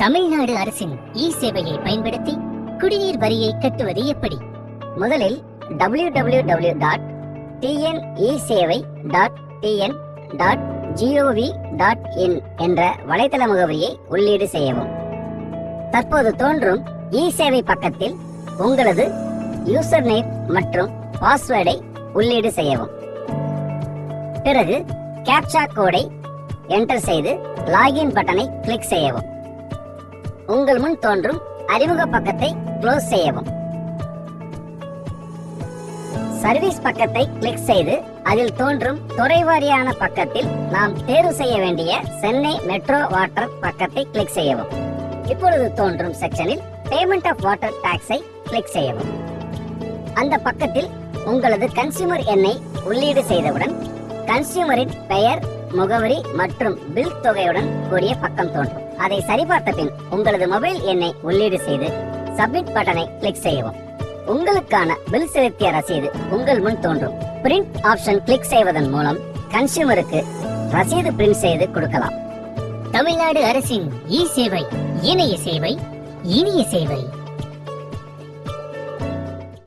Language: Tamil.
தமிழ்நாடு அரசின் இ சேவையை பயன்படுத்தி குடிநீர் வரியை கட்டுவது எப்படி? முதலில் W W W dot TNE சேவை dot TN dot gov dot in என்ற வலைத்தள முகவரியை உள்ளீடு செய்யவும். தற்போது தோன்றும் இ சேவை பக்கத்தில் உங்களது யூசர் நேம் மற்றும் பாஸ்வேர்டை உள்ளீடு செய்யவும். பிறகு கேப்சா கோடை என்டர் செய்து லாகின் பட்டனை கிளிக் செய்யவும். உங்கள் முன் தோன்றும் அறிமுக பக்கத்தை க்ளோஸ் செய்யவும். சர்வீஸ் பக்கத்தை கிளிக் செய்து அதில் தோன்றும் துறைவாரியான பக்கத்தில் நாம் தேர்வு செய்ய வேண்டிய சென்னை மெட்ரோ வாட்டர் பக்கத்தை கிளிக் செய்யவும். இப்பொழுது தோன்றும் செக்ஷனில் பேமெண்ட் ஆஃப் வாட்டர் டாக்ஸை கிளிக் செய்யவும். அந்த பக்கத்தில் உங்களது கன்சியூமர் எண்ணை உள்ளீடு செய்தவுடன் கன்சியூமரின் பெயர் முகவரி மற்றும் பில் தொகையுடன் கூடிய பக்கம் தோன்றும். அதை சரிபார்த்த பின் உங்களது மொபைல் எண்ணை உள்ளீடு செய்து சப்மிட் பட்டனை கிளிக் செய்யவும். உங்களுக்கான பில் செலுத்திய ரசீது உங்கள் முன் தோன்றும். பிரிண்ட் ஆப்ஷன் கிளிக் செய்வதன் மூலம் கன்சியூமருக்கு ரசீது பிரிண்ட் செய்து கொடுக்கலாம். தமிழ்நாடு அரசின் இ சேவை இணைய சேவை இனிய சேவை.